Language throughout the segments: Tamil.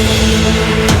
We'll be right back.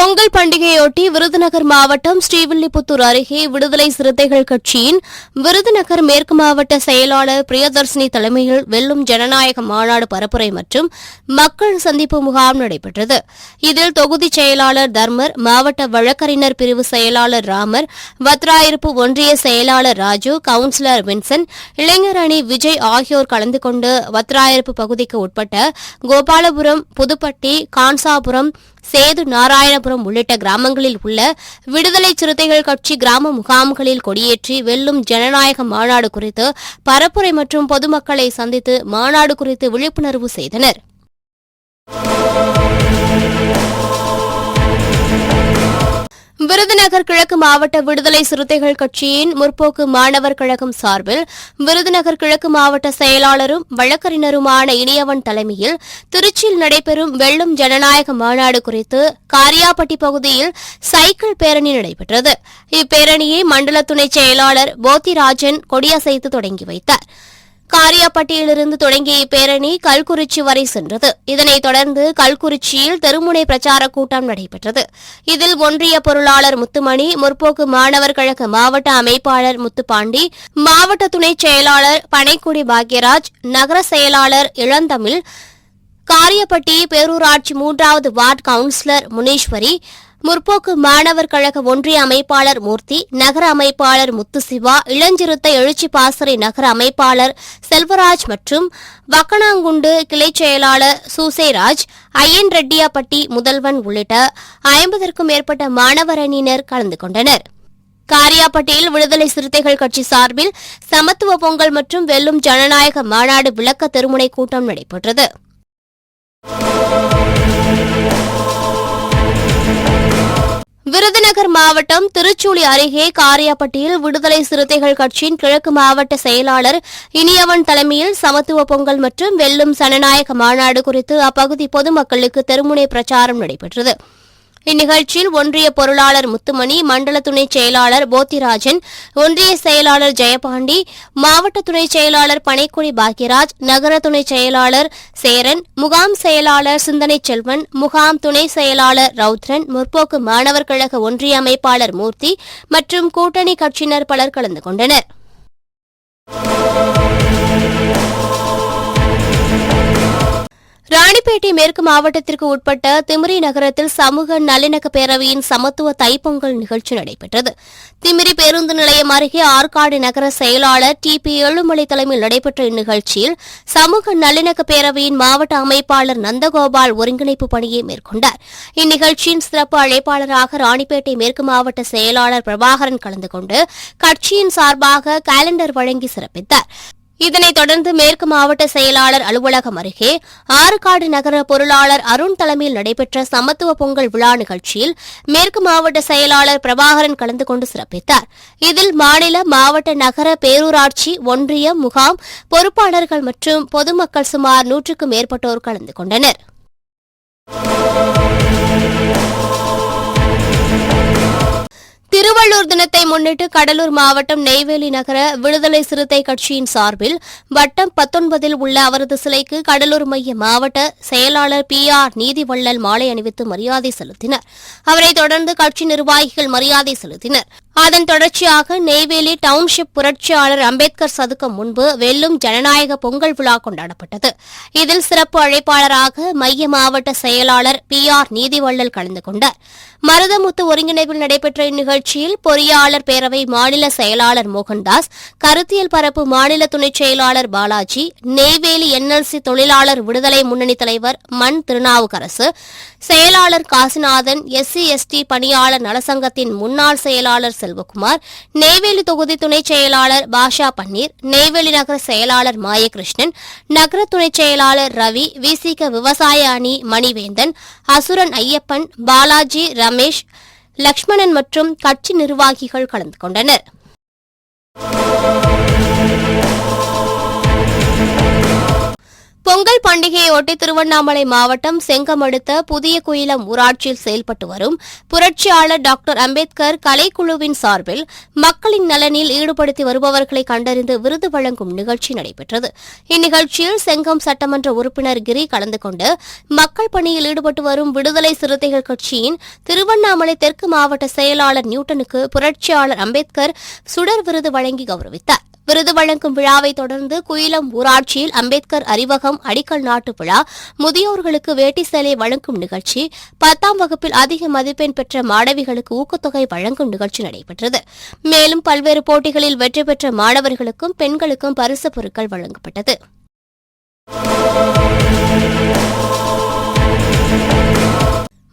Pongal பண்டிகையொட்டி Virudhunagar மாவட்டம் ஸ்ரீவில்லிபுத்தூர் அருகே விடுதலை சிறுத்தைகள் கட்சியின் விருதுநகர் மேற்கு மாவட்ட செயலாளர் பிரியதர்சினி தலைமையில் வெல்லும் ஜனநாயக மாநாடு பரப்புரை மற்றும் மக்கள் சந்திப்பு முகாம் நடைபெற்றது. இதில் தொகுதி செயலாளர் தர்மர் மாவட்ட வழக்கறிஞர் பிரிவு செயலாளர் ராமர் வத்ராயிருப்பு ஒன்றிய செயலாளர் ராஜு கவுன்சிலர் வின்சன் இளைஞர் அணி விஜய் ஆகியோர் கலந்து கொண்டு வத்ராயிருப்பு பகுதிக்கு உட்பட்ட கோபாலபுரம் புதுப்பட்டி கான்சாபுரம் சேது நாராயணபுரம் உள்ளிட்ட கிராமங்களில் உள்ள விடுதலை சிறுத்தைகள் கட்சி கிராம முகாம்களில் கொடியேற்றி வெல்லும் ஜனநாயக மாநாடு குறித்து பரப்புரை மற்றும் பொதுமக்களை சந்தித்து மாநாடு குறித்து விழிப்புணர்வு செய்தனர். விருதுநகர் கிழக்கு மாவட்ட விடுதலை சிறுத்தைகள் கட்சியின் முற்போக்கு மாணவர் கழகம் சார்பில் விருதுநகர் கிழக்கு மாவட்ட செயலாளரும் வழக்கறிஞருமான இனியவன் தலைமையில் திருச்சியில் நடைபெறும் வெள்ளம் ஜனநாயக மாநாடு குறித்து காரியாபட்டி பகுதியில் சைக்கிள் பேரணி நடைபெற்றது. இப்பேரணியை மண்டல துணை செயலாளர் போத்திராஜன் கொடியசைத்து தொடங்கி வைத்தார். காரியாப்பட்டியிலிருந்து தொடங்கிய இப்பேரணி கல்குறிச்சி வரை சென்றது. இதனைத் தொடர்ந்து கல்குறிச்சியில் தெருமுனை பிரச்சார கூட்டம் நடைபெற்றது. இதில் ஒன்றிய பொருளாளர் முத்துமணி முற்போக்கு மாணவர் கழக மாவட்ட அமைப்பாளர் முத்துப்பாண்டி மாவட்ட துணை செயலாளர் பனைக்குடி பாக்யராஜ் நகர செயலாளர் இளந்தமிழ் காரியப்பட்டி பேரூராட்சி மூன்றாவது வார்டு கவுன்சிலர் முனீஸ்வரி முற்போக்கு மாணவர் கழக ஒன்றிய அமைப்பாளர் மூர்த்தி நகர அமைப்பாளர் முத்துசிவா இளஞ்சிறுத்தை எழுச்சி பாசறை நகர அமைப்பாளர் செல்வராஜ் மற்றும் வக்கணாங்குண்டு கிளை செயலாளர் சூசேராஜ் ஐயன் ரெட்டியாப்பட்டி முதல்வன் உள்ளிட்ட ஐம்பதற்கும் மேற்பட்ட மாணவர் அணியினர் கலந்து கொண்டனர். காரியாப்பட்டியில் விடுதலை சிறுத்தைகள் கட்சி சார்பில் சமத்துவ பொங்கல் மற்றும் வெல்லும் ஜனநாயக மாநாடு விளக்க திருமுனை கூட்டம் நடைபெற்றது. விருதுநகர் மாவட்டம் திருச்சூழி அருகே காரியாப்பட்டியில் விடுதலை சிறுத்தைகள் கட்சியின் கிழக்கு மாவட்ட செயலாளர் இனியவன் தலைமையில் சமத்துவ பொங்கல் மற்றும் வெல்லும் சனநாயக மாநாடு குறித்து அப்பகுதி பொதுமக்களுக்கு தெருமுனை பிரச்சாரம் நடைபெற்றது. இந்நிகழ்ச்சியில் ஒன்றிய பொருளாளர் முத்துமணி மண்டல துணை செயலாளர் போத்திராஜன் ஒன்றிய செயலாளர் ஜெயபாண்டி மாவட்ட துணை செயலாளர் பனைக்குடி பாக்யராஜ் நகர துணை செயலாளர் சேரன் முகாம் செயலாளர் சிந்தனை செல்வன் முகாம் துணை செயலாளர் ரவுத்ரன் முற்போக்கு மாணவர் கழக ஒன்றிய அமைப்பாளர் மூர்த்தி மற்றும் கூட்டணி கட்சியினர் பலர் கலந்து கொண்டனர். ராணிப்பேட்டை மேற்கு மாவட்டத்திற்கு உட்பட்ட திமிரி நகரத்தில் சமூக நல்லிணக்க பேரவையின் சமத்துவ தைப்பொங்கல் நிகழ்ச்சி நடைபெற்றது. திமிரி பேருந்து நிலையம் அருகே ஆற்காடு நகர செயலாளர் டி பி ஏழுமலை தலைமையில் நடைபெற்ற இந்நிகழ்ச்சியில் சமூக நல்லிணக்க பேரவையின் மாவட்ட அமைப்பாளர் நந்தகோபால் ஒருங்கிணைப்பு பணியை மேற்கொண்டார். இந்நிகழ்ச்சியின் சிறப்பு அழைப்பாளராக ராணிப்பேட்டை மேற்கு மாவட்ட செயலாளர் பிரபாகரன் கலந்து கொண்டு கட்சியின் சார்பாக காலண்டர் வழங்கி சிறப்பித்தார். இதனைத் தொடர்ந்து மேற்கு மாவட்ட செயலாளர் அலுவலகம் அருகே ஆறுகாடு நகர பொருளாளர் அருண் தலைமையில் நடைபெற்ற சமத்துவ பொங்கல் விழா நிகழ்ச்சியில் மேற்கு மாவட்ட செயலாளர் பிரபாகரன் கலந்து கொண்டு சிறப்பித்தார். இதில் மாநில மாவட்ட நகர பேரூராட்சி ஒன்றிய முகாம் பொறுப்பாளர்கள் மற்றும் பொதுமக்கள் சுமார் நூற்றுக்கும் மேற்பட்டோர் கலந்து கொண்டனர். திருவள்ளூர் தினத்தை முன்னிட்டு கடலூர் மாவட்டம் நெய்வேலி நகர விடுதலை சிறுத்தை கட்சியின் சார்பில் வட்டம் பத்தொன்பதில் உள்ள அவரது சிலைக்கு கடலூர் மைய மாவட்ட செயலாளர் பி ஆர் நீதிவள்ளல் மாலை அணிவித்து மரியாதை செலுத்தினர். அவரைத் தொடர்ந்து கட்சி நிர்வாகிகள் மரியாதை செலுத்தினர். அதன் தொடர்ச்சியாக நெய்வேலி டவுன்ஷிப் புரட்சியாளர் அம்பேத்கர் சதுக்கம் முன்பு வெல்லும் ஜனநாயக பொங்கல் விழா கொண்டாடப்பட்டது. இதில் சிறப்பு அழைப்பாளராக மைய மாவட்ட செயலாளர் பி ஆர் நீதிவள்ளல் கலந்து கொண்டார். மருதமுத்து ஒருங்கிணைப்பில் நடைபெற்ற இந்நிகழ்ச்சியில் பொறியாளர் பேரவை மாநில செயலாளர் மோகன்தாஸ் கருத்தியல் பரப்பு மாநில துணைச் செயலாளர் பாலாஜி நெய்வேலி என்எல்சி தொழிலாளர் விடுதலை முன்னணி தலைவர் மண் திருநாவுக்கரசு செயலாளர் காசிநாதன் எஸ்சி எஸ்டி பணியாளர் நலசங்கத்தின் முன்னாள் செயலாளர் செல்வகுமார் நெய்வேலி தொகுதி துணைச் செயலாளர் பாஷா பன்னீர் நெய்வேலி நகர செயலாளர் மாயகிருஷ்ணன் நகர துணைச் செயலாளர் ரவி விசிக விவசாய அணி மணிவேந்தன் அசுரன் ஐயப்பன் பாலாஜி ரமேஷ் லக்ஷ்மணன் மற்றும் கட்சி நிர்வாகிகள் கலந்து கொண்டனர். பொங்கல் பண்டிகையொட்டி திருவண்ணாமலை மாவட்டம் செங்கம் அடுத்த புதிய குயிலம் ஊராட்சியில் செயல்பட்டு வரும் புரட்சியாளர் டாக்டர் அம்பேத்கர் கலைக்குழுவின் சார்பில் மக்களின் நலனில் ஈடுபடுத்தி வருபவர்களை கண்டறிந்து விருது வழங்கும் நிகழ்ச்சி நடைபெற்றது. இந்நிகழ்ச்சியில் செங்கம் சட்டமன்ற உறுப்பினர் கிரி கலந்து கொண்டு மக்கள் பணியில் ஈடுபட்டு வரும் விடுதலை சிறுத்தைகள் கட்சியின் திருவண்ணாமலை தெற்கு மாவட்ட செயலாளர் நியூட்டனுக்கு புரட்சியாளர் அம்பேத்கர் சுடர் விருது வழங்கி கௌரவித்தார். விருது வழங்கும் விழாவை தொடர்ந்து குயிலம் ஊராட்சியில் அம்பேத்கர் அறிவகம் அடிக்கல் நாட்டு விழா முதியோர்களுக்கு வேட்டி சேலை வழங்கும் நிகழ்ச்சி பத்தாம் வகுப்பில் அதிக மதிப்பெண் பெற்ற மாணவிகளுக்கு ஊக்கத்தொகை வழங்கும் நிகழ்ச்சி நடைபெற்றது. மேலும் பல்வேறு போட்டிகளில் வெற்றி பெற்ற மாணவர்களுக்கும் பெண்களுக்கும் பரிசுப் பொருட்கள் வழங்கப்பட்டது.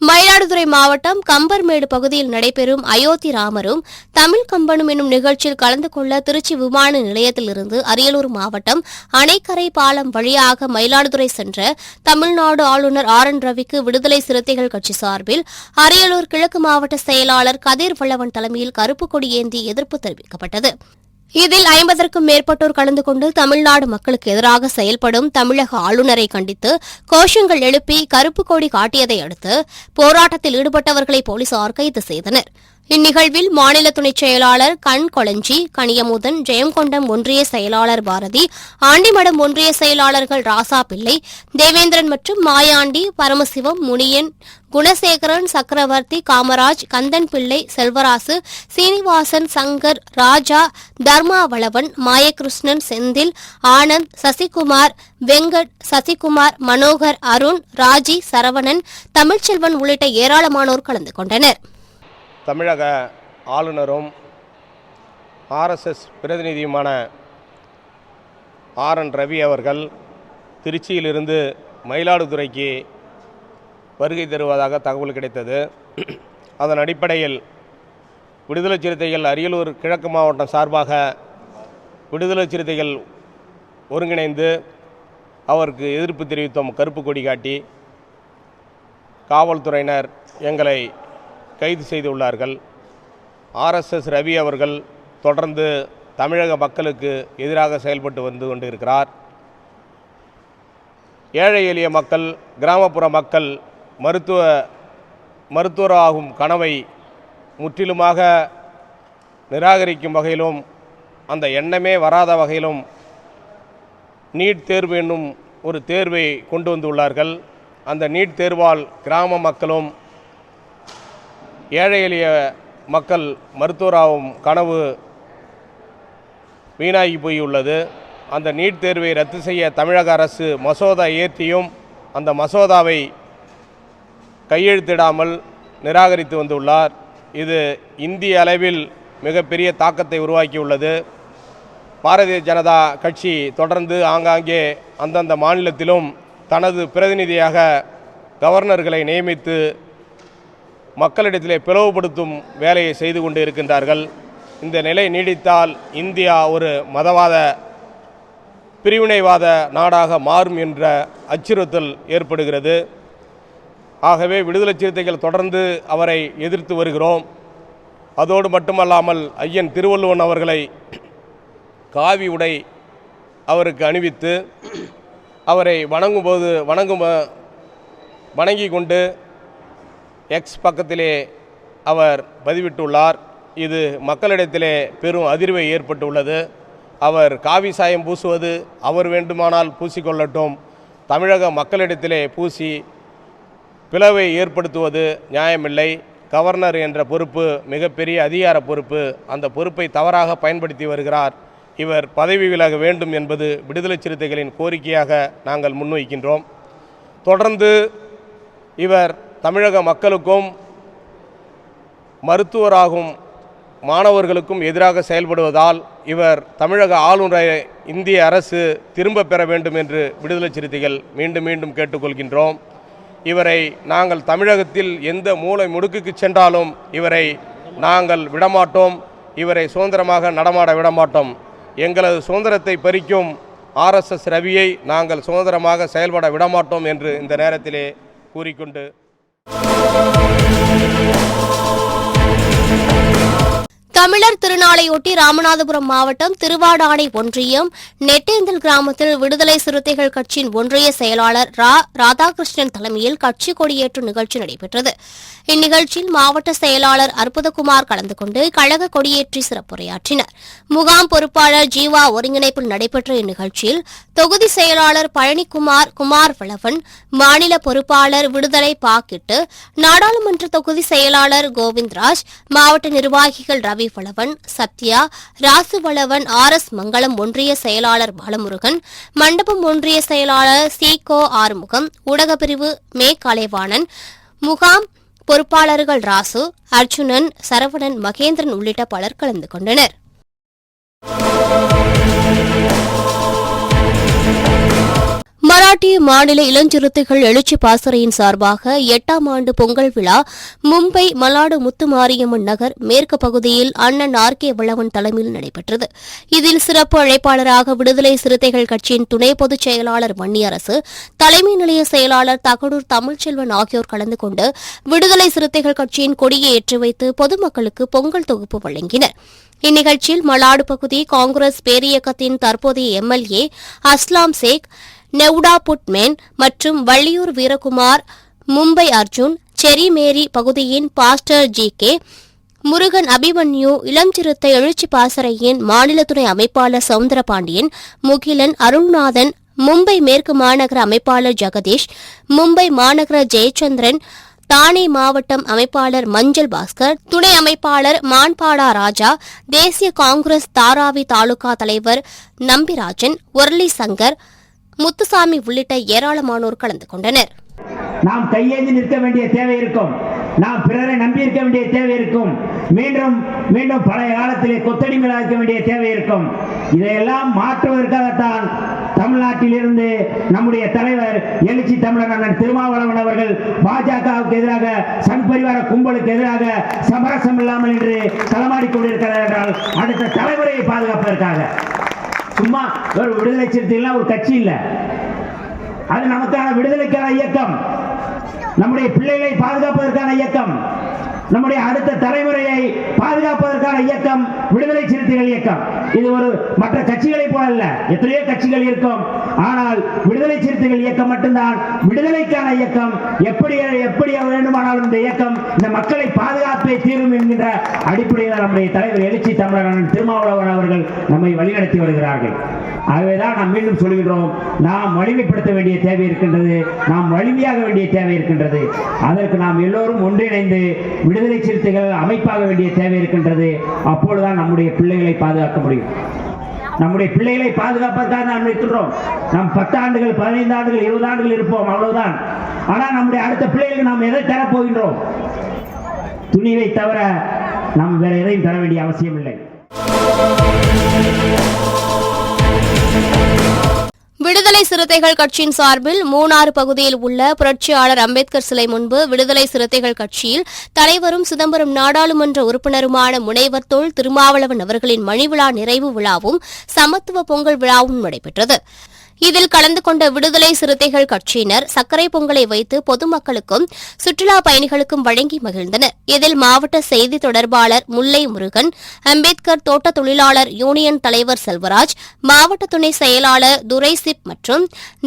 மயிலாடுதுறை மாவட்டம் கம்பர்மேடு பகுதியில் நடைபெறும் அயோத்தி ராமரும் தமிழ் கம்பனும் என்னும் நிகழ்ச்சியில் கலந்து கொள்ள திருச்சி விமான நிலையத்திலிருந்து அரியலூர் மாவட்டம் அணைக்கரை பாலம் வழியாக மயிலாடுதுறை சென்ற தமிழ்நாடு ஆளுநர் ஆர் என் ரவிக்கு விடுதலை சிறுத்தைகள் கட்சி சார்பில் அரியலூர் கிழக்கு மாவட்ட செயலாளர் கதிர் வல்லவன் தலைமையில் கருப்பு கொடி ஏந்தி எதிர்ப்பு தெரிவிக்கப்பட்டது. இதில் ஐம்பதற்கும் மேற்பட்டோர் கலந்து கொண்டு தமிழ்நாடு மக்களுக்கு எதிராக செயல்படும் தமிழக ஆளுநரை கண்டித்து கோஷங்கள் எழுப்பி கருப்பு கொடி காட்டியதை அடுத்து போராட்டத்தில் ஈடுபட்டவர்களை போலீசார் கைது செய்தனர். இந்நிகழ்வில் மாநில துணைச் செயலாளர் கண் கொளஞ்சி கனியமுதன் ஜெயங்கொண்டம் ஒன்றிய செயலாளர் பாரதி ஆண்டிமடம் ஒன்றிய செயலாளர்கள் ராசா பிள்ளை தேவேந்திரன் மற்றும் மாயாண்டி பரமசிவம் முனியன் குணசேகரன் சக்கரவர்த்தி காமராஜ் கந்தன் பிள்ளை செல்வராசு சீனிவாசன் சங்கர் ராஜா தர்மாவளவன் மாயகிருஷ்ணன் செந்தில் ஆனந்த் சசிகுமார் வெங்கட் சசிகுமார் மனோகர் அருண் ராஜி சரவணன் தமிழ்ச்செல்வன் உள்ளிட்ட ஏராளமானோர் கலந்து கொண்டனர். தமிழக ஆளுநரும் ஆர்எஸ்எஸ் பிரதிநிதியுமான ஆர் என் ரவி அவர்கள் திருச்சியிலிருந்து மயிலாடுதுறைக்கு வருகை தருவதாக தகவல் கிடைத்தது. அதன் அடிப்படையில் விடுதலை சிறுத்தைகள் அரியலூர் கிழக்கு மாவட்டம் சார்பாக விடுதலை சிறுத்தைகள் ஒருங்கிணைந்து அவருக்கு எதிர்ப்பு தெரிவித்தோம். கருப்பு கொடி காட்டி. காவல்துறையினர் எங்களை கைது செய்துள்ளார்கள் ஆர்எஸ்எஸ் ரவி அவர்கள் தொடர்ந்து தமிழக மக்களுக்கு எதிராக செயல்பட்டு வந்து கொண்டிருக்கிறார். ஏழை எளிய மக்கள் கிராமப்புற மக்கள் மருத்துவ மருத்துவராகும் கனவை முற்றிலுமாக நிராகரிக்கும் வகையிலும் அந்த எண்ணமே வராத வகையிலும் நீட் தேர்வு என்னும் ஒரு தேர்வை கொண்டு வந்துள்ளார்கள் அந்த நீட் தேர்வால் கிராம மக்களும் ஏழை எளிய மக்கள் மருத்துவராகும் கனவு வீணாகி போயுள்ளது. அந்த நீட் தேர்வை ரத்து செய்ய தமிழக அரசு மசோதா ஏற்றியும் அந்த மசோதாவை கையெழுத்திடாமல் நிராகரித்து வந்துள்ளார். இது இந்திய அளவில் மிகப்பெரிய தாக்கத்தை உருவாக்கியுள்ளது. பாரதிய ஜனதா கட்சி தொடர்ந்து ஆங்காங்கே அந்தந்த மாநிலத்திலும் தனது பிரதிநிதியாக கவர்னர்களை நியமித்து மக்களிடத்திலே பிளவுபடுத்தும் வேலையை செய்து கொண்டு இருக்கின்றார்கள். இந்த நிலை நீடித்தால் இந்தியா ஒரு மதவாத பிரிவினைவாத நாடாக மாறும் என்ற அச்சுறுத்தல் ஏற்படுகிறது. ஆகவே விடுதலை சிறுத்தைகள் தொடர்ந்து அவரை எதிர்த்து வருகிறோம். அதோடு மட்டுமல்லாமல் ஐயன் திருவள்ளுவன் அவர்களை காவி உடை அவருக்கு அணிவித்து அவரை வணங்கும்போது வணங்கும் வணங்கி கொண்டு எக்ஸ் பக்கத்திலே அவர் பதிவிட்டுள்ளார். இது மக்களிடத்திலே பெரும் அதிர்வை ஏற்பட்டுள்ளது. அவர் காவி சாயம் பூசுவது அவர் வேண்டுமானால் பூசிக்கொள்ளட்டும். தமிழக மக்களிடத்திலே பூசி பிளவை ஏற்படுத்துவது நியாயமில்லை. கவர்னர் என்ற பொறுப்பு மிகப்பெரிய அதிகார பொறுப்பு. அந்த பொறுப்பை தவறாக பயன்படுத்தி வருகிறார். இவர் பதவி விலக வேண்டும் என்பது விடுதலை சிறுத்தைகளின் கோரிக்கையாக நாங்கள் முன்வைக்கின்றோம். தொடர்ந்து இவர் தமிழக மக்களுக்கும் மருத்துவராகும் மாணவர்களுக்கும் எதிராக செயல்படுவதால் இவர் தமிழக ஆளுநரை இந்திய அரசு திரும்ப பெற வேண்டும் என்று விடுதலை சிறுத்தைகள் மீண்டும் மீண்டும் கேட்டுக்கொள்கின்றோம். இவரை நாங்கள் தமிழகத்தில் எந்த மூலை முடுக்குக்கு சென்றாலும் இவரை நாங்கள் விடமாட்டோம். இவரை சுதந்திரமாக நடமாட விடமாட்டோம். எங்களது சுதந்திரத்தை பறிக்கும் ஆர்எஸ்எஸ் ரவியை நாங்கள் சுதந்திரமாக செயல்பட விடமாட்டோம் என்று இந்த நேரத்திலே கூறிக்கொண்டு Oh, oh, தமிழர் திருநாளையொட்டி ராமநாதபுரம் மாவட்டம் திருவாடானை ஒன்றியம் நெட்டேந்தல் கிராமத்தில் விடுதலை சிறுத்தைகள் கட்சியின் ஒன்றிய செயலாளர் ரா ராதாகிருஷ்ணன் தலைமையில் கட்சி கொடியேற்றும் நிகழ்ச்சி நடைபெற்றது. இந்நிகழ்ச்சியில் மாவட்ட செயலாளர் அற்புதகுமார் கலந்து கொண்டு கழக கொடியேற்றி சிறப்புரையாற்றினர். முகாம் பொறுப்பாளர் ஜீவா ஒருங்கிணைப்பில் நடைபெற்ற இந்நிகழ்ச்சியில் தொகுதி செயலாளர் பழனிக்குமார் குமார் வளவன் மாநில பொறுப்பாளர் விடுதலை பாக்கிட்டு நாடாளுமன்ற தொகுதி செயலாளர் கோவிந்த்ராஜ் மாவட்ட நிர்வாகிகள் ரவி வளவன் சத்யா ராசு வளவன் ஆர் எஸ் மங்களம் ஒன்றிய செயலாளர் பாலமுருகன் மண்டபம் ஒன்றிய செயலாளர் சி கோ ஆறுமுகம் ஊடகப்பிரிவு மே கலைவாணன் முகாம் பொறுப்பாளர்கள் ராசு அர்ஜுனன் சரவணன் மகேந்திரன் உள்ளிட்ட பலர் கலந்து கொண்டனர். மராட்டிய மாநில இளஞ்சிறுத்தைகள் எழுச்சி பாசறையின் சார்பாக எட்டாம் ஆண்டு பொங்கல் விழா மும்பை மலாடு முத்துமாரியம்மன் நகர் மேற்கு பகுதியில் அண்ணன் ஆர் கே வளவன் தலைமையில் நடைபெற்றது. இதில் சிறப்பு அழைப்பாளராக விடுதலை சிறுத்தைகள் கட்சியின் துணை பொதுச் செயலாளர் வன்னியரசு தலைமை நிலைய செயலாளர் தகடூர் தமிழ்ச்செல்வன் ஆகியோர் கலந்து கொண்டு விடுதலை சிறுத்தைகள் கட்சியின் கொடியை ஏற்றி வைத்து பொதுமக்களுக்கு பொங்கல் தொகுப்பு வழங்கினர். இந்நிகழ்ச்சியில் மலாடு பகுதி காங்கிரஸ் பேரியக்கத்தின் தற்போதைய எம்எல்ஏ அஸ்லாம் சேக் நெவ்டா புட்மேன் மற்றும் வள்ளியூர் வீரகுமார் மும்பை அர்ஜுன் செரி மேரி பகுதியின் pastor G K Murugan Abhimanyu இளம் சிறுத்தை எழுச்சி பாசறையின் மாநில துணை அமைப்பாளர் சவுந்தரபாண்டியன் முகிலன் அருள்நாதன் மும்பை மேற்கு மாநகர அமைப்பாளர் ஜெகதீஷ் மும்பை மாநகர ஜெயச்சந்திரன் தானே மாவட்டம் அமைப்பாளர் மஞ்சள் பாஸ்கர் துணை அமைப்பாளர் மான்பாடா ராஜா தேசிய காங்கிரஸ் தாராவி தாலுகா தலைவர் நம்பிராஜன் ஒர்லி சங்கர் முத்துசாமி உள்ளிட்ட ஏராளமானோர் கலந்து கொண்டனர். நாம் கையேந்தி நிற்க வேண்டிய தேவை இருக்கும். நாம் பிறரை நம்பி இருக்க வேண்டிய தேவை இருக்கும். மீண்டும் மீண்டும் பழைய காலத்திலே கொத்தடிமைகளாக இருக்க வேண்டிய தேவை இருக்கும். இதையெல்லாம் மாற்றுவதற்காகத்தான் தமிழ்நாட்டில் இருந்து நம்முடைய தலைவர் எழுச்சி தமிழர் அண்ணன் திருமாவளவன் அவர்கள் பாஜகவுக்கு எதிராக சங் பரிவார கும்பலுக்கு எதிராக சமரசம் இல்லாமல் என்று களமாடிக் கொண்டிருக்கிறார் என்றால் அடுத்த தலைமுறையை பாதுகாப்பதற்காக. சும்மா ஒரு விடுதலை சிறுத்தைகள்லாம் ஒரு கட்சி இல்லை. அது நமக்கான விடுதலைக்கான இயக்கம். நம்முடைய பிள்ளைகளை பாதுகாப்பதற்கான இயக்கம். நம்முடைய அடுத்த தலைமுறையை பாதுகாப்பதற்கான இயக்கம் விடுதலை சிறுத்தைகள் இயக்கம். இது ஒரு மற்ற கட்சிகளைப் போல அல்ல. எத்தனையோ கட்சிகள் இருக்கும். ஆனால் விடுதலை சிறுத்தைகள் இயக்கம் மட்டும்தான். விடுதலைக்கான இயக்கம். எப்படி எப்படி வேண்டுமானாலும் இந்த இயக்கம் இந்த மக்களை பாதுகாப்பே தீரும் என்கின்ற அடிப்படையில் நம்முடைய தலைவர் எழுச்சி தமிழர் திருமாவளவன் அவர்கள் நம்மை வழிநடத்தி வருகிறார்கள். ஆகவேதான் நாம் மீண்டும் சொல்கிறோம் நாம் வலிமைப்படுத்த வேண்டிய தேவை இருக்கின்றது. நாம் வலிமையாக வேண்டிய தேவை இருக்கின்றது. அதற்கு நாம் எல்லோரும் ஒன்றிணைந்து விடுதலை சிறுத்தைகள் அமைப்பாக வேண்டிய தேவை இருக்கின்றது. அப்பொழுதுதான் நம்முடைய பிள்ளைகளை பாதுகாக்க முடியும். நம்முடைய பிள்ளைகளை பாதுகாப்பதற்காக நாம் இருக்கின்றோம் நாம் பத்து ஆண்டுகள் பதினைந்து ஆண்டுகள் இருபது ஆண்டுகள் இருப்போம். அவ்வளவுதான். ஆனால் நம்முடைய அடுத்த பிள்ளைகளுக்கு நாம் எதை தரப்போகின்றோம் துணிவை தவிர நாம் வேற எதையும் தர வேண்டிய அவசியம் இல்லை விடுதலை சிறுத்தைகள் கட்சியின் சார்பில் மூணாறு பகுதியில் உள்ள புரட்சியாளர் அம்பேத்கர் சிலை முன்பு விடுதலை சிறுத்தைகள் கட்சியில் தலைவரும் சிதம்பரம் நாடாளுமன்ற உறுப்பினருமான முனைவர் தொல் திருமாவளவன் அவர்களின் மணிவிழா நிறைவு விழாவும் சமத்துவ பொங்கல் விழாவும் நடைபெற்றது. இதில் கலந்து கொண்ட விடுதலை சிறுத்தைகள் கட்சியினர் சர்க்கரை பொங்கலை வைத்து பொதுமக்களுக்கும் சுற்றுலா பயணிகளுக்கும் வழங்கி மகிழ்ந்தனர். இதில் மாவட்ட செய்தி தொடர்பாளர் முல்லை முருகன் அம்பேத்கர் தோட்ட தொழிலாளர் யூனியன் தலைவர் செல்வராஜ் மாவட்ட துணை செயலாளர் துரைசிப் மற்றும்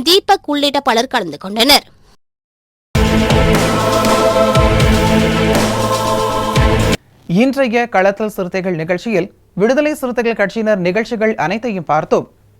தீபக் உள்ளிட்ட பலர் கலந்து கொண்டனர். இன்றைய களத்தல் சிறுத்தைகள் நிகழ்ச்சியில் விடுதலை சிறுத்தைகள் கட்சியினர் நிகழ்ச்சிகள் அனைத்தையும் பார்த்தோம்.